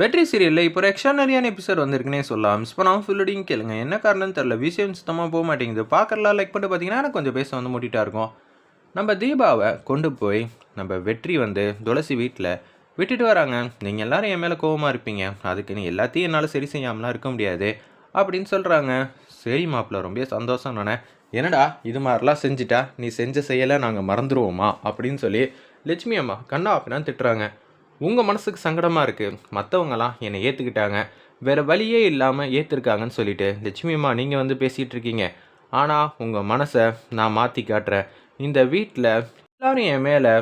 வெற்றி சீரியலில் இப்போ எக்ஸ்ட்ரானரியான எபிசோட் வந்திருக்குன்னே சொல்லலாம். மிஸ் பண்ணாமல் ஃபுல்லடியும் கேளுங்க. என்ன காரணம்னு தெரில விஷயம் சுத்தமாக போக மாட்டேங்குது. பார்க்கறலாம் லைக் பண்ணிட்டு பார்த்தீங்கன்னா எனக்கு கொஞ்சம் பேச வந்து மூட்டிட்டா இருக்கும். நம்ம தீபாவை கொண்டு போய் நம்ம வெற்றி வந்து துளசி வீட்டில் விட்டுட்டு வராங்க. நீங்கள் எல்லோரும் என் மேலே கோவமாக இருப்பீங்க. அதுக்கு நீ எல்லாத்தையும் என்னால் சரி செய்யாமலாம் இருக்க முடியாது. அப்படின்னு சொல்கிறாங்க சரி மாப்பிள்ள ரொம்ப சந்தோஷம் நானே. என்னடா இது மாதிரிலாம் செஞ்சுட்டா? நீ செஞ்ச செயலை நாங்கள் மறந்துடுவோமா அப்படின்னு சொல்லி லட்சுமி அம்மா கண்ணா அப்படின்னா திட்டுறாங்க. உங்கள் மனசுக்கு சங்கடமாக இருக்குது மற்றவங்களாம் என்னை ஏற்றுக்கிட்டாங்க வேறு வழியே இல்லாமல் ஏற்றுருக்காங்கன்னு சொல்லிட்டு லட்சுமிம்மா நீங்கள் வந்து பேசிகிட்டு இருக்கீங்க. ஆனால் உங்கள் மனசை நான் மாற்றி காட்டுறேன். இந்த வீட்டில் எல்லாரும் என் மேலே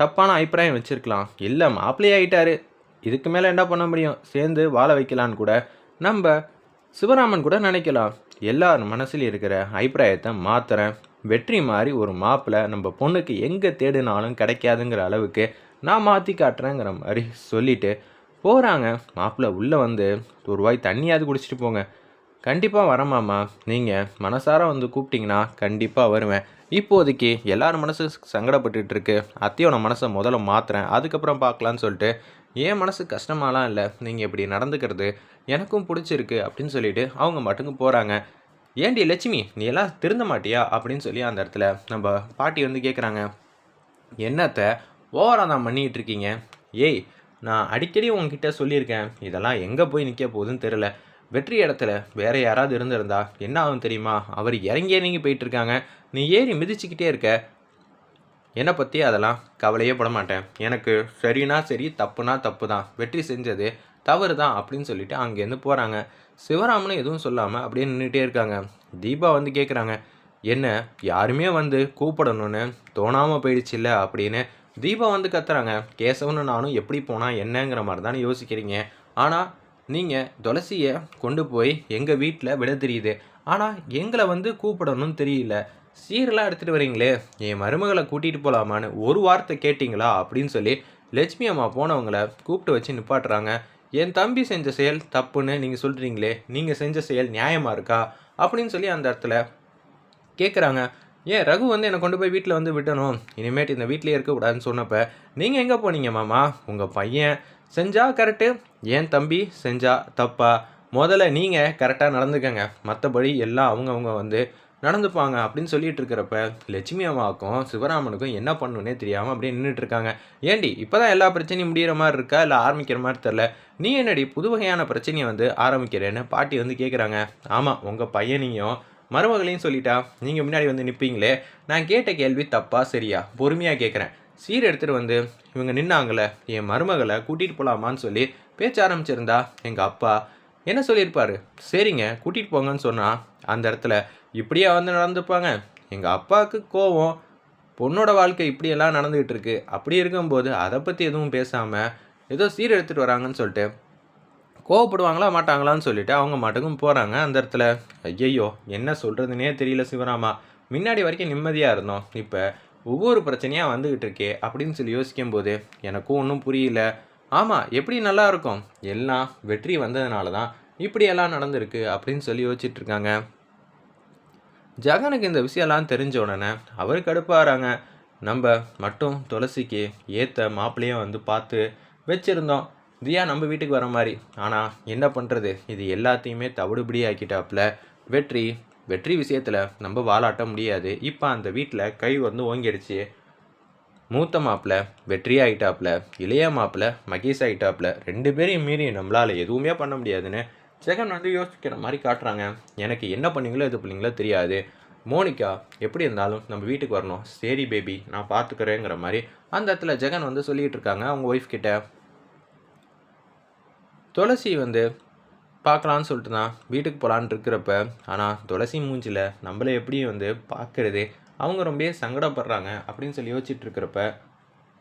தப்பான அபிப்பிராயம் வச்சுருக்கலாம். இல்லை மாப்பிள்ளையே ஆகிட்டாரு இதுக்கு மேலே என்ன பண்ண முடியும்? சேர்ந்து வாழ வைக்கலான்னு கூட நம்ம சிவராமன் கூட நினைக்கலாம். எல்லார் மனசுலையும் இருக்கிற அபிப்பிராயத்தை மாத்துறேன். வெற்றி மாதிரி ஒரு மாப்பிள்ளை நம்ம பொண்ணுக்கு எங்கே தேடினாலும் கிடைக்காதுங்கிற அளவுக்கு நான் மாற்றி காட்டுறேங்கிற மாதிரி சொல்லிவிட்டு போகிறாங்க மாப்பிள்ளை உள்ளே வந்து ஒரு ரூபாய் தண்ணியாவது குடிச்சிட்டு போங்க. கண்டிப்பாக வரமாம்மா நீங்கள் மனசார வந்து கூப்பிட்டீங்கன்னா கண்டிப்பாக வருவேன். இப்போதைக்கு எல்லார் மனசு சங்கடப்பட்டுட்டு இருக்கு அத்தையோட மனசை முதல்ல மாற்றுறேன் அதுக்கப்புறம் பார்க்கலான்னு சொல்லிட்டு என் மனசு கஷ்டமாலாம் இல்லை. நீங்கள் இப்படி நடந்துக்கிறது எனக்கும் பிடிச்சிருக்கு அப்படின்னு சொல்லிட்டு அவங்க மட்டுக்கும் போகிறாங்க ஏண்டி லட்சுமி நீ எல்லாம் திருந்த மாட்டியா? அப்படின்னு சொல்லி அந்த இடத்துல நம்ம பாட்டி வந்து கேட்குறாங்க என்னத்தை? ஓவராக தான் பண்ணிகிட்டு இருக்கீங்க. ஏய் நான் அடிக்கடி உங்ககிட்ட சொல்லியிருக்கேன். இதெல்லாம் எங்கே போய் நிற்க போகுதுன்னு தெரில வெற்றி இடத்துல வேறு யாராவது இருந்திருந்தா என்ன ஆகும் தெரியுமா? அவர் இறங்கி இறங்கி போயிட்டுருக்காங்க நீ ஏறி மிதிச்சுக்கிட்டே இருக்க. என்னை பற்றி அதெல்லாம் கவலையே பட மாட்டேன். எனக்கு சரினா சரி தப்புனா தப்பு தான் வெற்றி செஞ்சது தவறு தான் அப்படின்னு சொல்லிட்டு அங்கேருந்து போகிறாங்க சிவராமனும் எதுவும் சொல்லாமல் அப்படியே நின்றுட்டே இருக்காங்க. தீபா வந்து கேட்குறாங்க என்ன யாருமே வந்து கூப்பிடணும்னு தோணாமல் போயிடுச்சுல்ல அப்படின்னு தீபா வந்து கத்துறாங்க கேசவனும் நானும் எப்படி போனால் என்னங்கிற மாதிரி தானே யோசிக்கிறீங்க. ஆனால் நீங்கள் துளசியை கொண்டு போய் எங்கள் வீட்டில் விட தெரியுது. ஆனால் எங்களை வந்து கூப்பிடணும்னு தெரியல. சீரெல்லாம் எடுத்துகிட்டு வரீங்களே என் மருமகளை கூட்டிகிட்டு போகலாமான்னு ஒரு வார்த்தை கேட்டிங்களா? அப்படின்னு சொல்லி லட்சுமி அம்மா போனவங்கள கூப்பிட்டு வச்சு நிப்பாட்டுறாங்க. என் தம்பி செஞ்ச செயல் தப்புன்னு நீங்கள் சொல்கிறீங்களே நீங்கள் செஞ்ச செயல் நியாயமாக இருக்கா? அப்படின்னு சொல்லி அந்த இடத்துல கேட்குறாங்க ஏன் ரகு வந்து என்னை கொண்டு போய் வீட்டில் வந்து விட்டணும் இனிமேட்டு இந்த வீட்டிலே இருக்கக்கூடாதுன்னு சொன்னப்போ நீங்கள் எங்கே போனீங்க மாமா? உங்கள் பையன் செஞ்சா கரெக்டு ஏன் தம்பி செஞ்சா தப்பா? முதல்ல நீங்கள் கரெக்டாக நடந்துக்கங்க. மற்றபடி எல்லாம் அவங்கவுங்க வந்து நடந்துப்பாங்க. அப்படின்னு சொல்லிட்டு இருக்கிறப்ப லட்சுமி அம்மாவுக்கும் சிவராமனுக்கும் என்ன பண்ணுன்னே தெரியாமல் அப்படியே நின்றுட்டு இருக்காங்க. ஏண்டி இப்போ தான் எல்லா பிரச்சனையும் முடிகிற மாதிரி இருக்கா? இல்லை ஆரம்பிக்கிற மாதிரி தெரில நீ என்னடி புது வகையான பிரச்சனையை வந்து ஆரம்பிக்கிறேன்னு பாட்டி வந்து கேட்குறாங்க ஆமாம் உங்கள் பையனையும் மருமகளையும் சொல்லிட்டா நீங்கள் முன்னாடி வந்து நிற்பீங்களே நான் கேட்ட கேள்வி தப்பா சரியா? பொறுமையாக கேட்குறேன் சீர் எடுத்துகிட்டு வந்து இவங்க நின்னாங்களே என் மருமகளை கூட்டிகிட்டு போகலாமான்னு சொல்லி பேச்ச ஆரம்பிச்சிருந்தா எங்கள் அப்பா என்ன சொல்லியிருப்பார்? சரிங்க கூட்டிகிட்டு போங்கன்னு சொன்னால் அந்த இடத்துல இப்படியே வந்து நடந்துப்பாங்க? எங்கள் அப்பாவுக்கு கோவம் பொண்ணோட வாழ்க்கை இப்படியெல்லாம் நடந்துகிட்டு இருக்கு. அப்படி இருக்கும்போது அதை பற்றி எதுவும் பேசாமல் ஏதோ சீர் எடுத்துகிட்டு வராங்கன்னு சொல்லிட்டு கோவப்படுவாங்களா மாட்டாங்களான்னு சொல்லிட்டு அவங்க மட்டுக்கும் போகிறாங்க அந்த இடத்துல ஐயையோ என்ன சொல்கிறதுனே தெரியல சிவராமா. முன்னாடி வரைக்கும் நிம்மதியாக இருந்தோம். இப்போ ஒவ்வொரு பிரச்சனையாக வந்துக்கிட்டு இருக்கே அப்படின்னு சொல்லி யோசிக்கும்போது எனக்கும் ஒன்றும் புரியல. ஆமாம் எப்படி நல்லா இருக்கும்? எல்லாம் வெற்றி வந்ததுனால தான் இப்படியெல்லாம் நடந்திருக்கு அப்படின்னு சொல்லி யோசிச்சுட்டு இருக்காங்க. ஜகனுக்கு இந்த விஷயம்லாம் தெரிஞ்ச உடனே அவர் கடுப்பாகிறாங்க நம்ம மட்டும் துளசிக்கு ஏற்ற மாப்பிள்ளையும் வந்து பார்த்து வச்சுருந்தோம். தியா நம்ம வீட்டுக்கு வர மாதிரி. ஆனால் என்ன பண்ணுறது இது எல்லாத்தையுமே தவிடுபடி ஆக்கிட்டாப்புல வெற்றி வெற்றி விஷயத்தில் நம்ம வாலாட்ட முடியாது. இப்போ அந்த வீட்டில் கை வந்து ஓங்கிடுச்சு. மூத்த மாப்பிள்ள வெற்றி ஆகிட்டாப்புல இளைய மாப்பிள்ள மகேஷ் ஆகிட்டாப்புல ரெண்டு பேரையும் மீறி நம்மளால் எதுவுமே பண்ண முடியாதுன்னு ஜெகன் வந்து யோசிக்கிற மாதிரி காட்டுறாங்க. எனக்கு என்ன பண்ணீங்களோ எது பண்ணீங்களோ தெரியாது. மோனிகா எப்படி இருந்தாலும் நம்ம வீட்டுக்கு வரணும். சரி பேபி நான் பார்த்துக்கிறேங்கிற மாதிரி அந்த இடத்துல ஜெகன் வந்து சொல்லிகிட்டு இருக்காங்க. அவங்க ஒய்ஃப் கிட்ட. துளசி வந்து பார்க்கலான்னு சொல்லிட்டு தான் வீட்டுக்கு போகலான்னு இருக்கிறப்ப ஆனால் துளசி மூஞ்சில் நம்மளை எப்படி வந்து பார்க்கறது அவங்க ரொம்ப சங்கடப்படுறாங்க அப்படின்னு சொல்லி யோசிச்சுட்டு இருக்கிறப்ப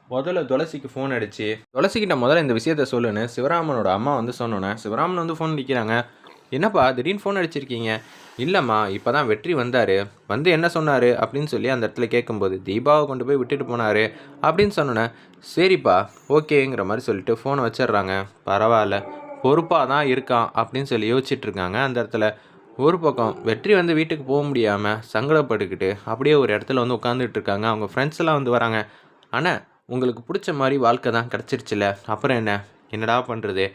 முதல்ல துளசிக்கு ஃபோன் அடிச்சு துளசிக்கிட்ட முதல்ல இந்த விஷயத்த சொல்லுன்னு சிவராமனோட அம்மா வந்து சொன்னோன்னே சிவராமன் வந்து ஃபோன் அடிக்கிறாங்க. என்னப்பா திடீர்னு ஃபோன் அடிச்சிருக்கீங்க? இல்லைம்மா இப்போ தான் வெற்றி வந்தார். வந்து என்ன சொன்னார்? அப்படின்னு சொல்லி அந்த இடத்துல கேட்கும்போது தீபாவை கொண்டு போய் விட்டுட்டு போனார் அப்படின்னு சொன்னோன்னே சரிப்பா ஓகேங்கிற மாதிரி சொல்லிட்டு ஃபோனை வச்சிடுறாங்க. பரவாயில்ல. பொறுப்பாக தான் இருக்கான் அப்படின்னு சொல்லி யோசிச்சுட்டு இருக்காங்க அந்த இடத்துல ஒரு பக்கம் வெற்றி வந்து வீட்டுக்கு போக முடியாமல் சங்கடப்பட்டுக்கிட்டு அப்படியே ஒரு இடத்துல வந்து உட்காந்துட்டு இருக்காங்க அவங்க ஃப்ரெண்ட்ஸ் எல்லாம் வந்து வராங்க. ஆனால் உங்களுக்கு பிடிச்ச மாதிரி வாழ்க்கை தான் கிடச்சிருச்சுல. அப்புறம் என்ன? என்னடா பண்ணுறது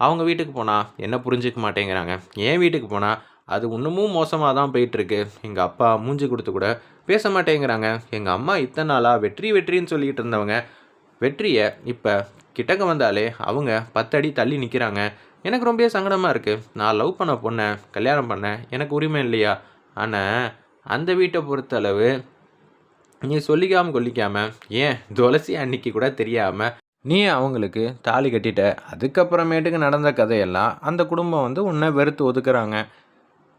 அவங்க வீட்டுக்கு போனால் என்ன புரிஞ்சிக்க மாட்டேங்கிறாங்க. என் வீட்டுக்கு போனால் அது இன்னமும் மோசமாக தான் போயிட்டுருக்கு எங்கள் அப்பா மூஞ்சி கொடுத்து கூட பேச மாட்டேங்கிறாங்க. எங்கள் அம்மா இத்தனை நாளாக வெற்றி வெற்றின்னு சொல்லிக்கிட்டு இருந்தவங்க. வெற்றியை இப்போ கிட்டக்க வந்தாலே அவங்க பத்தடி தள்ளி நிற்கிறாங்க எனக்கு ரொம்ப சங்கடமாக இருக்குது நான் லவ் பண்ண பொண்ணை கல்யாணம் பண்ணேன். எனக்கு உரிமை இல்லையா? ஆனால் அந்த வீட்டை பொறுத்தளவு நீ சொல்லிக்காமல் கொல்லிக்காமல் ஏன் துளசி அன்னைக்கு கூட தெரியாமல் நீ அவங்களுக்கு தாலி கட்டிட்ட. அதுக்கப்புறமேட்டுக்கு நடந்த கதையெல்லாம் அந்த குடும்பம் வந்து உன்னை வெறுத்து ஒதுக்குறாங்க.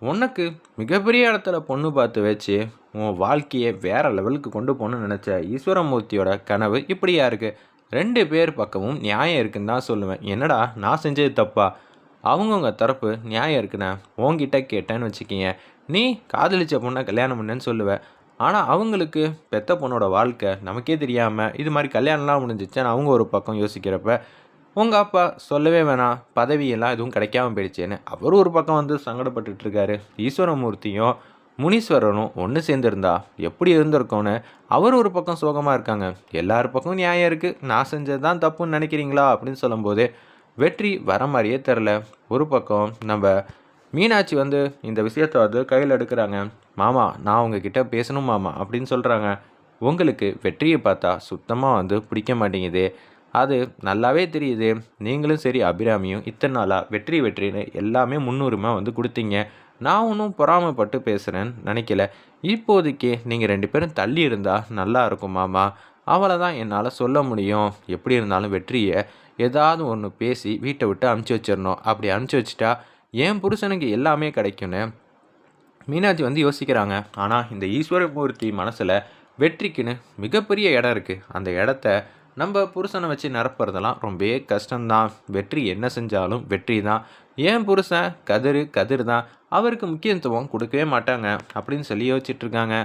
உனக்கு மிகப்பெரிய இடத்துல பொண்ணு பார்த்து வச்சு உன் வாழ்க்கையை வேற லெவலுக்கு கொண்டு போகணும்னு நினச்ச ஈஸ்வரமூர்த்தியோட கனவு இப்படியா இருக்குது ரெண்டு பேர் பக்கமும் நியாயம் இருக்குன்னு தான் சொல்லுவேன். என்னடா நான் செஞ்சது தப்பா? அவங்கவுங்க தரப்பு நியாயம் இருக்குண்ணே? உன்கிட்ட கேட்டேன்னு வச்சுக்கிங்க. நீ காதலிச்ச பொண்ணை கல்யாணம் பண்ணேன்னு சொல்லுவேன் ஆனால் அவங்களுக்கு பெத்த பொண்ணோட வாழ்க்கை நமக்கே தெரியாமல் இது மாதிரி கல்யாணம்லாம் முடிஞ்சிச்சேன்னு அவங்க ஒரு பக்கம் யோசிக்கிறப்ப உங்கள் அப்பா சொல்லவே வேணாம் பதவியெல்லாம் எதுவும் கிடைக்காம போயிடுச்சேன்னு அவர் ஒரு பக்கம் வந்து சங்கடப்பட்டுட்ருக்காரு ஈஸ்வரமூர்த்தியும் முனீஸ்வரனும் ஒன்று சேர்ந்துருந்தா எப்படி இருந்திருக்கோன்னு அவர் ஒரு பக்கம் சோகமாக இருக்காங்க. எல்லார் பக்கமும் நியாயம் இருக்குது நான் செஞ்சது தான் தப்புன்னு நினைக்கிறீங்களா? அப்படின்னு சொல்லும்போது வெற்றி வர மாதிரியே தெரில ஒரு பக்கம் நம்ம மீனாட்சி வந்து இந்த விஷயத்தை வந்து கையில் எடுக்கிறாங்க. மாமா நான் உங்ககிட்ட பேசணும் மாமா அப்படின்னு சொல்கிறாங்க உங்களுக்கு வெற்றியை பார்த்தா சுத்தமாக வந்து பிடிக்க மாட்டேங்குது. அது நல்லாவே தெரியுது. நீங்களும் சரி அபிராமியும் இத்தனை நாளாக வெற்றி வெற்றின்னு எல்லாமே முன்னுரிமை வந்து கொடுத்தீங்க. நான் ஒன்றும் பொறாமைப்பட்டு பேசுகிறேன்னு நினைக்கல. இப்போதைக்கு நீங்கள் ரெண்டு பேரும் தள்ளி இருந்தால் நல்லா இருக்கும் மாமா. அவளை தான் என்னால் சொல்ல முடியும். எப்படி இருந்தாலும் வெற்றியை ஏதாவது ஒன்று பேசி வீட்டை விட்டு அமுச்சு வச்சிடணும். அப்படி அமுச்சு வச்சுட்டா என் புருஷனுக்கு எல்லாமே கிடைக்கும்னு மீனாட்சி வந்து யோசிக்கிறாங்க. ஆனால் இந்த ஈஸ்வரமூர்த்தி மனசில் வெற்றிக்குன்னு மிகப்பெரிய இடம் இருக்குது அந்த இடத்த நம்ம புருஷனை வச்சு நிரப்புறதெல்லாம் ரொம்பவே கஷ்டம்தான். வெற்றி என்ன செஞ்சாலும் வெற்றி தான் ஏன் புருஷன் கதிர் கதிர் தான் அவருக்கு முக்கியத்துவம் கொடுக்கவே மாட்டாங்க அப்படின்னு சொல்லி யோசிச்சுட்டு இருக்காங்க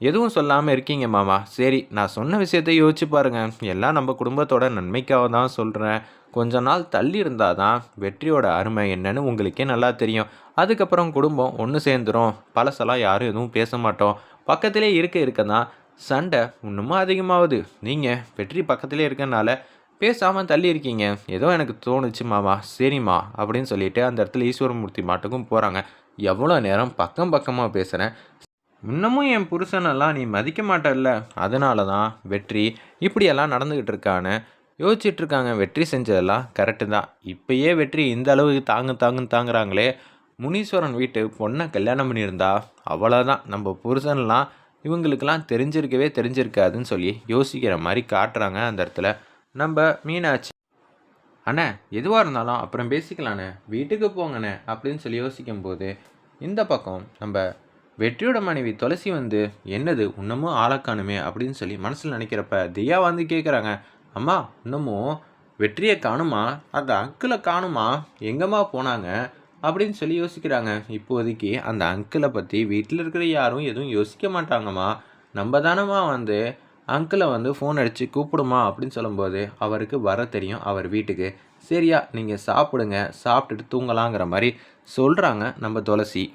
எதுவும் சொல்லாமல் இருக்கீங்க மாமா. சரி நான் சொன்ன விஷயத்தை யோசிச்சு பாருங்கள் எல்லாம் நம்ம குடும்பத்தோட நன்மைக்காக தான் சொல்கிறேன் கொஞ்ச நாள் தள்ளி இருந்தால் தான் வெற்றியோட அருமை என்னன்னு உங்களுக்கே நல்லா தெரியும். அதுக்கப்புறம் குடும்பம் ஒன்று சேர்ந்துரும். பழசெல்லாம் யாரும் எதுவும் பேச மாட்டோம். பக்கத்திலே இருக்க இருக்க தான் சண்டை இன்னுமும் அதிகமாகுது. நீங்கள் வெற்றி பக்கத்திலே இருக்கனால பேசாமல் தள்ளியிருக்கீங்க. ஏதோ எனக்கு தோணுச்சு மாமா சரிம்மா அப்படின்னு சொல்லிட்டு அந்த இடத்துல ஈஸ்வரமூர்த்தி மாட்டுக்கும் போகிறாங்க எவ்வளோ நேரம் பக்கம் பக்கமாக பேசுகிறேன் இன்னமும் என் புருஷனெல்லாம் நீ மதிக்க மாட்டல்ல. அதனால தான் வெற்றி இப்படியெல்லாம் நடந்துக்கிட்டு இருக்கான்னு யோசிச்சுட்டு இருக்காங்க வெற்றி செஞ்சதெல்லாம் கரெக்டு தான். இப்போயே வெற்றி இந்த அளவுக்கு தாங்கு தாங்குன்னு தாங்குறாங்களே. முனீஸ்வரன் வீட்டு பொண்ணை கல்யாணம் பண்ணியிருந்தா அவ்வளோதான் நம்ம புருஷன்லாம் இவங்களுக்கெல்லாம் தெரிஞ்சிருக்கவே தெரிஞ்சிருக்காதுன்னு சொல்லி யோசிக்கிற மாதிரி காட்டுறாங்க அந்த இடத்துல. நம்ம மீனாட்சி. அண்ணே எதுவாக இருந்தாலும் அப்புறம் பேசிக்கலாண்ணே. வீட்டுக்கு போங்கண்ணே அப்படின்னு சொல்லி யோசிக்கும் போது இந்த பக்கம் நம்ம வெற்றியோட மனைவி துளசி வந்து என்னது இன்னமும் ஆளக்கானுமே அப்படின்னு சொல்லி மனசில் நினைக்கிறப்ப தியா வந்து கேட்குறாங்க அம்மா இன்னமும் வெற்றியை காணுமா? அந்த அங்கிளை காணுமா? எங்கம்மா போனாங்க? அப்படின்னு சொல்லி யோசிக்கிறாங்க. இப்போதைக்கு அந்த அங்கிளை பற்றி வீட்டில் இருக்கிற யாரும் எதுவும் யோசிக்க மாட்டாங்கம்மா. நம்ம தானம்மா வந்து அங்கிளை வந்து ஃபோன் அடித்து கூப்பிடுமா அப்படின்னு சொல்லும்போது அவருக்கு வர தெரியும் அவர் வீட்டுக்கு. சரியா நீங்கள் சாப்பிடுங்க சாப்பிட்டுட்டு தூங்கலாங்கிற மாதிரி சொல்கிறாங்க நம்ம துளசி.